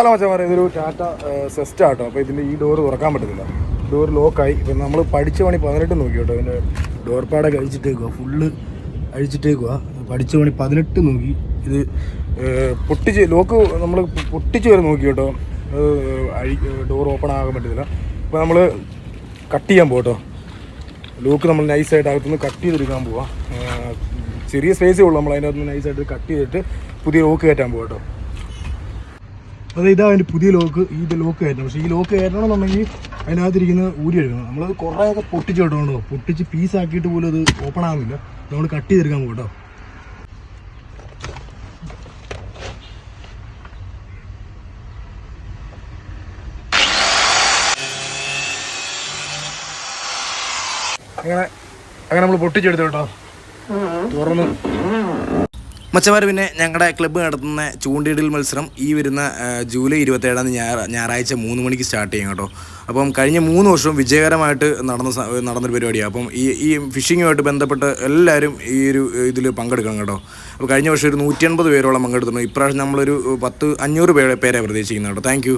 Hello മച്ചാമാരെ ഇതൊരു Tata zest ആട്ടോ. അപ്പോൾ ഇതിന്റെ ഈ ഡോർ തുറക്കാൻ പറ്റത്തില്ല. ഡോർ ലോക്കായി. ഇപ്പം നമ്മൾ പഠിച്ച പണി പതിനെട്ട് നോക്കി കേട്ടോ ഇതിന്റെ ഡോർ പാടൊക്കെ അഴിച്ചിട്ടേക്കുക ഫുള്ള് അഴിച്ചിട്ടേക്കുക പഠിച്ച പണി പതിനെട്ട് നോക്കി. ഇത് പൊട്ടിച്ച് ലോക്ക് നമ്മൾ പൊട്ടിച്ച് വരെ നോക്കി കേട്ടോ അഴി ഡോർ ഓപ്പൺ ആകാൻ പറ്റത്തില്ല. ഇപ്പോൾ നമ്മൾ കട്ട് ചെയ്യാൻ പോകട്ടോ ലോക്ക് നമ്മൾ നൈസായിട്ട് അകത്തുനിന്ന് കട്ട് ചെയ്തെടുക്കാൻ പോവാം. ചെറിയ സ്പേസേ ഉള്ളൂ. നമ്മൾ അതിനകത്ത് നൈസായിട്ട് കട്ട് ചെയ്തിട്ട് പുതിയ ലോക്ക് കയറ്റാൻ പോകാം കേട്ടോ അത് ഇതാ അതിന്റെ പുതിയ ലോക്ക് ഈ ലോക്ക് കയറ്റണം. പക്ഷേ ഈ ലോക്ക് കയറ്റണമെന്നുണ്ടെങ്കിൽ അതിനകത്തിരിക്കുന്ന ഊരി എടുക്കണം. നമ്മൾ കുറേയൊക്കെ പൊട്ടിച്ച് കേട്ടോ. പൊട്ടിച്ച് പീസാക്കിയിട്ട് പോലും അത് ഓപ്പൺ ആകുന്നില്ല നമ്മൾ കട്ട് ചെയ്തെടുക്കാൻ പോകട്ടോ. അങ്ങനെ അങ്ങനെ നമ്മൾ പൊട്ടിച്ചെടുത്തു കേട്ടോ. തുറന്ന്. മച്ചമാർ പിന്നെ ഞങ്ങളുടെ ക്ലബ്ബ് നടത്തുന്ന ചൂണ്ടിയിടൽ മത്സരം ഈ വരുന്ന ജൂലൈ ഇരുപത്തേഴാം തീയതി ഞായർ ഞായറാഴ്ച മൂന്ന് മണിക്ക് സ്റ്റാർട്ട് ചെയ്യും കേട്ടോ. അപ്പം കഴിഞ്ഞ മൂന്ന് വർഷവും വിജയകരമായിട്ട് നടന്ന നടന്നൊരു പരിപാടിയാണ് അപ്പം ഈ ഈ ഫിഷിങ്ങുമായിട്ട് ബന്ധപ്പെട്ട് എല്ലാവരും ഈ ഒരു ഇതിൽ പങ്കെടുക്കണം കേട്ടോ. അപ്പോൾ കഴിഞ്ഞ വർഷം ഒരു നൂറ്റി അൻപത് പേരോളം പങ്കെടുത്തിട്ടുണ്ട്. ഇപ്രാവശ്യം നമ്മളൊരു പത്ത് അഞ്ഞൂറ് പേരെ പേരെ പ്രതീക്ഷിക്കുന്നത് കേട്ടോ. താങ്ക്